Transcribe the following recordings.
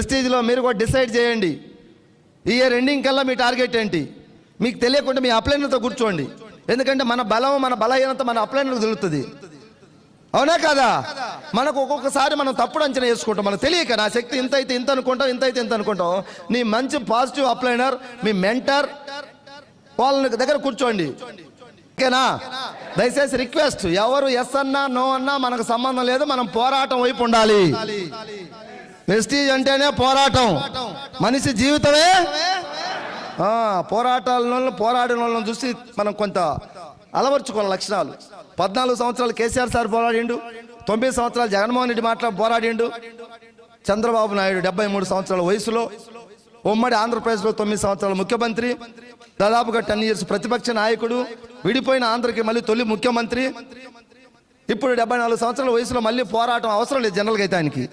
వెస్టీజ్లో మీరు కూడా డిసైడ్ చేయండి. ఈ ఇయర్ ఎండింగ్ కల్లా మీ టార్గెట్ ఏంటి? మీకు తెలియకుండా మీ అప్లైన్లతో కూర్చోండి. ఎందుకంటే మన బలం మన బలహీనత మన అప్లైన్లకు తెలుస్తుంది. అవునా కదా? మనకు ఒక్కొక్కసారి మనం తప్పుడు అంచనా వేసుకుంటాం. మనకు తెలియక నా శక్తి ఇంత అయితే ఇంత అనుకుంటాం ఇంత అయితే ఇంత అనుకుంటాం. నీ మంచి పాజిటివ్ అప్లైనర్ మీ మెంటర్ వాళ్ళ దగ్గర కూర్చోండి. ఓకేనా? దయచేసి రిక్వెస్ట్ ఎవరు ఎస్ అన్నా నో అన్నా మనకు సంబంధం లేదు. మనం పోరాటం వైపు ఉండాలి. వెస్టీజ్ అంటేనే పోరాటం. మనిషి జీవితమే. పోరాటాలను పోరాడిన వాళ్ళని చూసి మనం కొంత అలవర్చుకోవాలి లక్షణాలు. పద్నాలుగు సంవత్సరాలు కేసీఆర్ సార్ పోరాడిండు. తొమ్మిది సంవత్సరాలు జగన్మోహన్ రెడ్డి మాట్లాడి పోరాడిండు. చంద్రబాబు నాయుడు డెబ్బై మూడు సంవత్సరాల వయసులో. ఉమ్మడి ఆంధ్రప్రదేశ్లో తొమ్మిది సంవత్సరాల ముఖ్యమంత్రి. దాదాపుగా టెన్ ఇయర్స్ ప్రతిపక్ష నాయకుడు. విడిపోయిన ఆంధ్రకి మళ్ళీ తొలి ముఖ్యమంత్రి. ఇప్పుడు డెబ్బై నాలుగు సంవత్సరాల వయసులో మళ్ళీ పోరాటం అవసరం లేదు జనరల్గా అయితే ఆయనకి.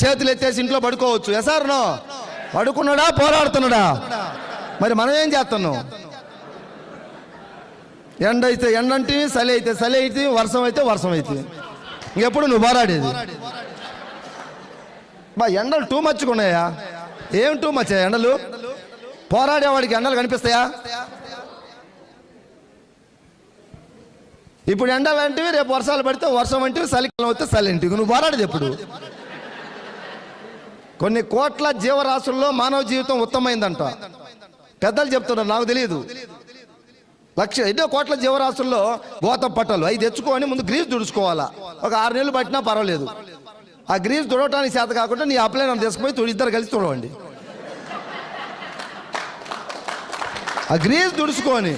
చేతులు ఎత్తేసి ఇంట్లో పడుకోవచ్చు. ఎసారునో పడుకున్నాడా? పోరాడుతున్నాడా? మరి మనం ఏం చేస్తున్నాం? ఎండ అయితే ఎండ అంటే చలి అయితే చలి అయితే వర్షం అయితే వర్షం అయితే. ఇంకెప్పుడు నువ్వు పోరాడేది? బా ఎండలు టూ మచ్గా ఉన్నాయా? ఏం టూ మచ్ ఎండలు? పోరాడేవాడికి ఎండలు కనిపిస్తాయా? ఇప్పుడు ఎండలు అంటివి రేపు వర్షాలు పడితే వర్షం అంటివి చలికాలం వస్తే చలి అంటివి. నువ్వు పోరాడేది ఎప్పుడు? కొన్ని కోట్ల జీవరాశుల్లో మానవ జీవితం ఉత్తమైందంట పెద్దలు చెప్తున్నారు నాకు తెలియదు లక్ష ఎన్నో కోట్ల జీవరాశుల్లో గోతం పట్టలు అవి తెచ్చుకొని ముందు గ్రీజ్ దుడుచుకోవాలా? ఒక ఆరు నెలలు పట్టినా పర్వాలేదు. ఆ గ్రీజ్ తుడవటానికి చేత కాకుండా నీ అప్లై నన్ను తీసుకుపోయి తుడి ఇద్దరు కలిసి తుడవండి. ఆ గ్రీజ్ దుడుచుకొని